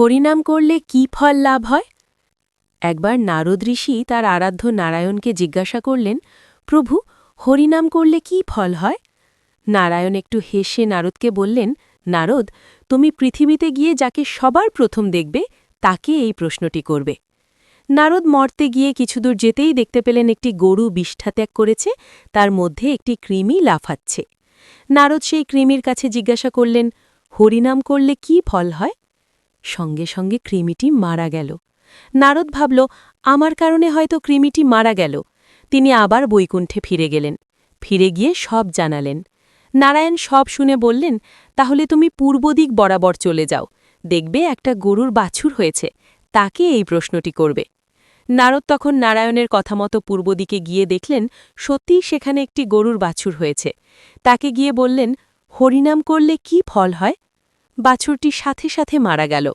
হরিনাম করলে কি ফল লাভ হয়? একবার নারদ ঋষি তার আরাধ্য নারায়ণকে জিজ্ঞাসা করলেন, প্রভু, হরিনাম করলে কি ফল হয়? নারায়ণ একটু হেসে নারদকে বললেন, নারদ, তুমি পৃথিবীতে গিয়ে যাকে সবার প্রথম দেখবে, তাকে এই প্রশ্নটি করবে। নারদ মর্তে গিয়ে কিছুদূর যেতেই দেখতে পেলেন একটি গরু বিষ্ঠা ত্যাগ করেছে, তার মধ্যে একটি কৃমি লাফাচ্ছে। নারদ সেই কৃমির কাছে জিজ্ঞাসা করলেন, হরিনাম করলে কি ফল হয়? সঙ্গে সঙ্গে কৃমিটি মারা গেল। নারদ ভাবল, আমার কারণে হয়তো কৃমিটি মারা গেল। তিনি আবার বৈকুণ্ঠে ফিরে গেলেন। ফিরে গিয়ে সব জানালেন। নারায়ণ সব শুনে বললেন, তাহলে তুমি পূর্ব দিক বরাবর চলে যাও। দেখবে একটা গরুর বাছুর হয়েছে। তাকে এই প্রশ্নটি করবে। নারদ তখন নারায়ণের কথা মতো পূর্ব দিকে গিয়ে দেখলেন সত্যিই সেখানে একটি গরুর বাছুর হয়েছে। তাকে গিয়ে বললেন, হরিনাম করলে কি ফল হয়? বাছুরটি সাথে সাথে মারা গেল।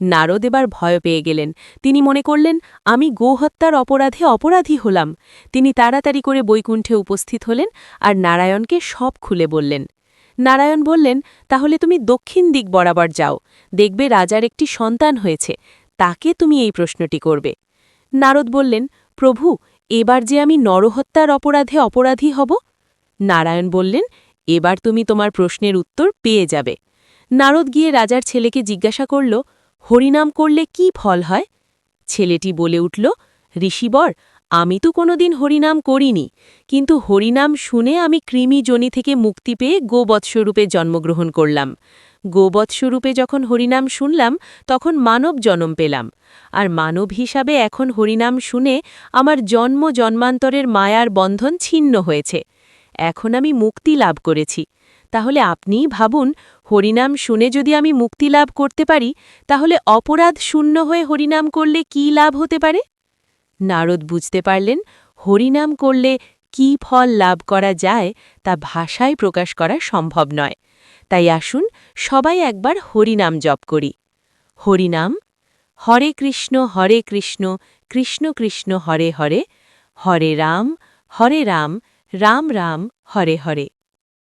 নারদ এবার ভয় পেয়ে গেলেন। তিনি মনে করলেন, আমি গোহত্যার অপরাধে অপরাধী হলাম। তিনি তাড়াতাড়ি করে বৈকুণ্ঠে উপস্থিত হলেন আর নারায়ণকে সব খুলে বললেন। নারায়ণ বললেন, তাহলে তুমি দক্ষিণ দিক বরাবর যাও। দেখবে রাজার একটি সন্তান হয়েছে। তাকে তুমি এই প্রশ্নটি করবে। নারদ বললেন, প্রভু, এবার যে আমি নরহত্যার অপরাধে অপরাধী হব? নারায়ণ বললেন, এবার তুমি তোমার প্রশ্নের উত্তর পেয়ে যাবে। নারদ গিয়ে রাজার ছেলেকে জিজ্ঞাসা করল, হরিনাম করলে কি ফল হয়? ছেলেটি বলে উঠল, ঋষিবর, আমি তো কোনোদিন হরিনাম করিনি, কিন্তু হরিনাম শুনে আমি কৃমি জনি থেকে মুক্তি পেয়ে গোবৎস্বরূপে জন্মগ্রহণ করলাম। গোবৎস্বরূপে যখন হরিনাম শুনলাম, তখন মানব জন্ম পেলাম, আর মানব হিসাবে এখন হরিনাম শুনে আমার জন্ম জন্মান্তরের মায়ার বন্ধন ছিন্ন হয়েছে। এখন আমি মুক্তি লাভ করেছি। তাহলে আপনিই ভাবুন, হরিনাম শুনে যদি আমি মুক্তি লাভ করতে পারি, তাহলে অপরাধ শূন্য হয়ে হরিনাম করলে কি লাভ হতে পারে? নারদ বুঝতে পারলেন, হরিনাম করলে কি ফল লাভ করা যায় তা ভাষায় প্রকাশ করা সম্ভব নয়। তাই আসুন, সবাই একবার হরিনাম জপ করি। হরিনাম, হরে কৃষ্ণ হরে কৃষ্ণ কৃষ্ণ কৃষ্ণ, হরে হরে হরে রাম হরে রাম রাম রাম, হরে হরে।